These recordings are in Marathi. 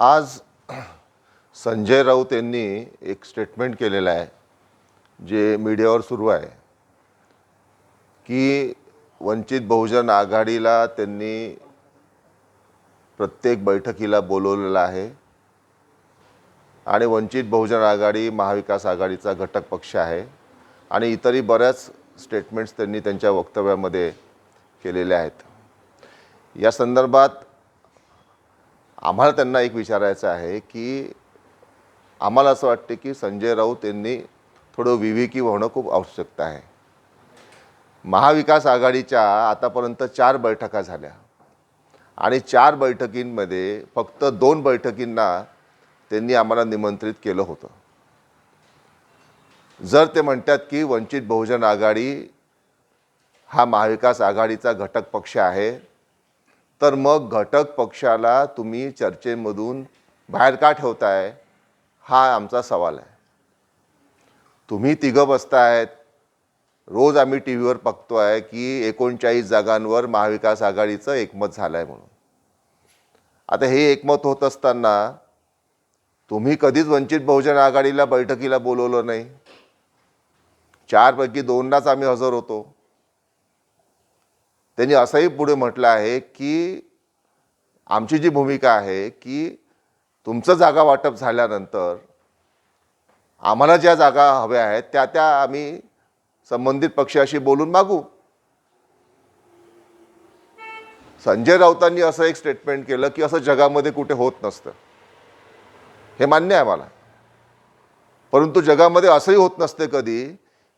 आज संजय राऊत यांनी एक स्टेटमेंट केलेलं आहे जे मीडियावर सुरू आहे की वंचित बहुजन आघाडीला त्यांनी प्रत्येक बैठकीला बोलवलेलं आहे आणि वंचित बहुजन आघाडी महाविकास आघाडीचा घटक पक्ष आहे आणि इतरही बऱ्याच स्टेटमेंट्स त्यांनी त्यांच्या वक्तव्यामध्ये केलेल्या आहेत. या संदर्भात आम्हाला त्यांना एक विचारायचं आहे की आम्हाला असं वाटते की संजय राऊत यांनी थोडं विवेकी होणं खूप आवश्यकता आहे. महाविकास आघाडीच्या आतापर्यंत चार बैठका झाल्या. आणि चार बैठकींमध्ये फक्त दोन बैठकींना त्यांनी आम्हाला निमंत्रित केलं होतं. जर ते म्हणतात की वंचित बहुजन आघाडी हा महाविकास आघाडीचा घटक पक्ष आहे तर मग घटक पक्षाला तुम्ही चर्चेमधून बाहेर का ठेवताय? हा आमचा सवाल आहे. तुम्ही तिघं बसतायत. रोज आम्ही टी व्हीवर बघतो आहे की एकोणचाळीस जागांवर महाविकास आघाडीचं एकमत झालं आहे म्हणून. आता हे एकमत होत असताना तुम्ही कधीच वंचित बहुजन आघाडीला बैठकीला बोलवलं नाही. चारपैकी दोनदाच आम्ही हजर होतो. त्यांनी असंही पुढे म्हटलं आहे की आमची जी भूमिका आहे की तुमचं जागा वाटप झाल्यानंतर आम्हाला ज्या जागा हव्या आहेत त्या त्या आम्ही संबंधित पक्षाशी बोलून मागू. संजय राऊतांनी असं एक स्टेटमेंट केलं की असं जगामध्ये कुठे होत नसतं. हे मान्य आहे मला. परंतु जगामध्ये असंही होत नसते कधी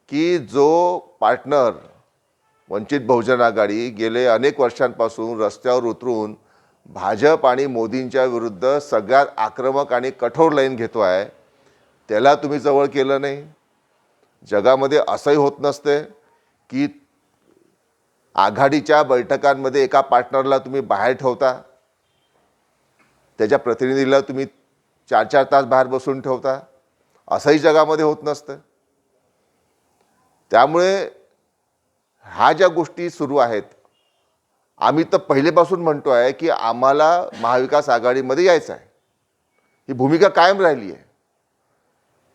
की जो पार्टनर वंचित बहुजन आघाडी गेले अनेक वर्षांपासून रस्त्यावर उतरून भाजप आणि मोदींच्या विरुद्ध सगळ्यात आक्रमक आणि कठोर लाईन घेतो आहे. त्याला तुम्ही जवळ केलं नाही. जगामध्ये असंही होत नसते की आघाडीच्या बैठकांमध्ये एका पार्टनरला तुम्ही बाहेर ठेवता. त्याच्या प्रतिनिधीला तुम्ही चार चार तास बाहेर बसून ठेवता. असंही जगामध्ये होत नसतं. त्यामुळे ह्या ज्या गोष्टी सुरू आहेत आम्ही तर पहिलेपासून म्हणतो आहे की आम्हाला महाविकास आघाडीमध्ये यायचं आहे. ही भूमिका कायम राहिली आहे.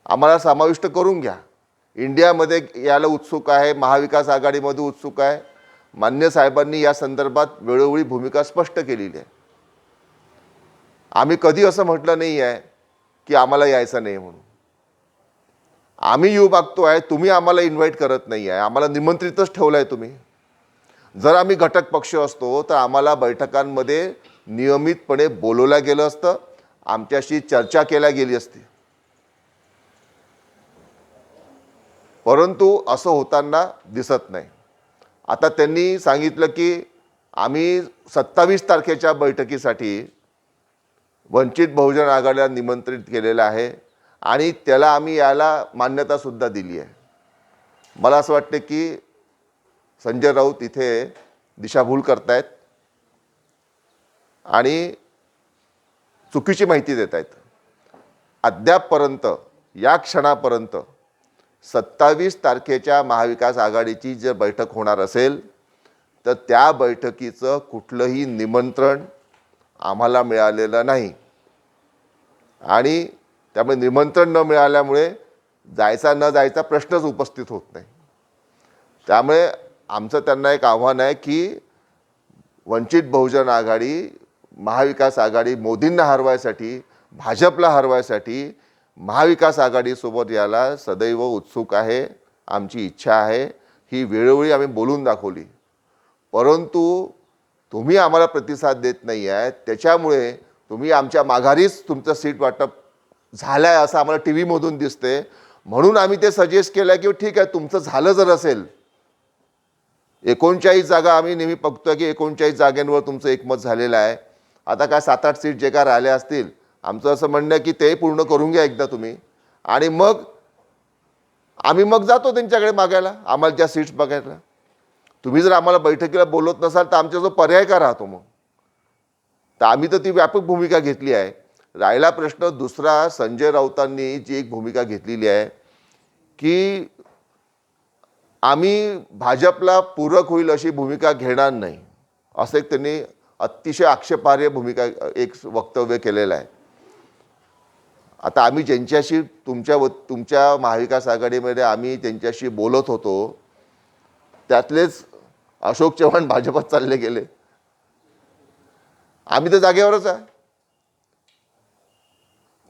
आम्हाला समाविष्ट करून घ्या. इंडियामध्ये यायला उत्सुक आहे महाविकास आघाडीमध्ये उत्सुक आहे. मान्य साहेबांनी या संदर्भात वेळोवेळी भूमिका स्पष्ट केलेली आहे. आम्ही कधी असं म्हटलं नाही आहे की आम्हाला यायचं नाही म्हणून. आम्ही येऊ मागतो आहे तुम्ही आम्हाला इन्व्हाइट करत नाही आहे आम्हाला निमंत्रितच ठेवलं आहे तुम्ही. जर आम्ही घटक पक्ष असतो तर आम्हाला बैठकांमध्ये नियमितपणे बोलवलं गेलं असतं. आमच्याशी चर्चा केल्या गेली असती. परंतु असं होताना दिसत नाही. आता त्यांनी सांगितलं की आम्ही सत्तावीस तारखेच्या बैठकीसाठी वंचित बहुजन आघाडीला निमंत्रित केलेलं आहे. आणि त्याला आम्ही याला मान्यतासुद्धा दिली आहे. मला असं वाटते की संजय राऊत इथे दिशाभूल करतायत आणि चुकीची माहिती देत आहेत अद्यापपर्यंत या क्षणापर्यंत सत्तावीस तारखेच्या महाविकास आघाडीची जर बैठक होणार असेल तर त्या बैठकीचं कुठलंही निमंत्रण आम्हाला मिळालेलं नाही. आणि त्यामुळे निमंत्रण न मिळाल्यामुळे जायचा न जायचा प्रश्नच उपस्थित होत नाही. त्यामुळे आमचं त्यांना एक आव्हान आहे की वंचित बहुजन आघाडी महाविकास आघाडी मोदींना हरवायसाठी भाजपला हरवायसाठी महाविकास आघाडीसोबत यायला सदैव उत्सुक आहे आमची इच्छा आहे. ही वेळोवेळी आम्ही बोलून दाखवली. परंतु तुम्ही आम्हाला प्रतिसाद देत नाही आहे त्याच्यामुळे तुम्ही आमच्या माघारीच तुमचं सीट वाटप झालं आहे असं आम्हाला टी व्हीमधून दिसते म्हणून आम्ही ते सजेस्ट केलं की ठीक आहे तुमचं झालं जर असेल एकोणचाळीस जागा आम्ही नेहमी बघतोय की एकोणचाळीस जागेंवर तुमचं एकमत झालेलं आहे. आता काय सात आठ सीट जे काय राहिल्या असतील आमचं असं म्हणणं आहे की ते पूर्ण करून घ्या एकदा तुम्ही. आणि मग आम्ही मग जातो त्यांच्याकडे मागायला आम्हाला ज्या सीट्स बघायला. तुम्ही जर आम्हाला बैठकीला बोलत नसाल तर आमचा जो पर्याय का राहतो मग? तर आम्ही तर ती व्यापक भूमिका घेतली आहे. राहिला प्रश्न दुसरा संजय राऊतांनी जी एक भूमिका घेतलेली आहे की आम्ही भाजपला पूरक होईल अशी भूमिका घेणार नाही असं एक त्यांनी अतिशय आक्षेपार्ह भूमिका एक वक्तव्य केलेलं आहे. आता आम्ही ज्यांच्याशी तुमच्या व तुमच्या महाविकास आघाडीमध्ये आम्ही त्यांच्याशी बोलत होतो त्यातलेच अशोक चव्हाण भाजपात चालले गेले. आम्ही तर जागेवरच आहे.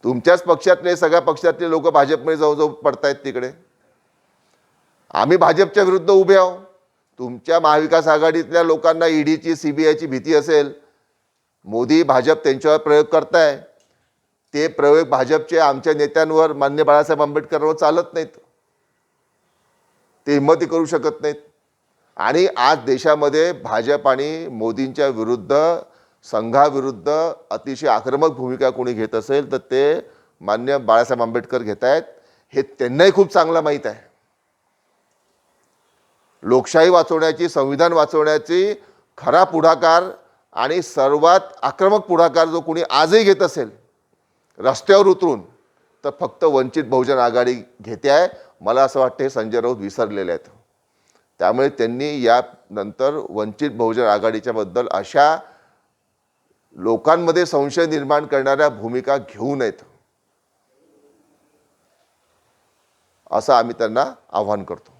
तुमच्याच पक्षातले सगळ्या पक्षातले लोक भाजपमध्ये जवळजवळ जाऊ पडतायत तिकडे. आम्ही भाजपच्या विरुद्ध उभे आहो तुमच्या महाविकास आघाडीतल्या लोकांना ईडीची सीबीआयची भीती असेल मोदी भाजप त्यांच्यावर प्रयोग करताय. ते प्रयोग भाजपचे आमच्या नेत्यांवर मान्य बाळासाहेब आंबेडकरांवर चालत नाहीत. ते हिंमती करू शकत नाहीत. आणि आज देशामध्ये भाजप आणि मोदींच्या विरुद्ध संघाविरुद्ध अतिशय आक्रमक भूमिका कोणी घेत असेल तर ते मान्य बाळासाहेब आंबेडकर घेत आहेत हे त्यांनाही खूप चांगलं माहीत आहे. लोकशाही वाचवण्याची संविधान वाचवण्याची खरा पुढाकार आणि सर्वात आक्रमक पुढाकार जो कोणी आजही घेत असेल रस्त्यावर उतरून तर फक्त वंचित बहुजन आघाडी घेते आहे. मला असं वाटतं हे संजय राऊत विसरलेले आहेत. त्यामुळे त्यांनी यानंतर वंचित बहुजन आघाडीच्याबद्दल अशा लोकांमध्ये संशय निर्माण करणाऱ्या भूमिका घेऊ नयेत. असं आम्ही त्यांना आव्हान करतो.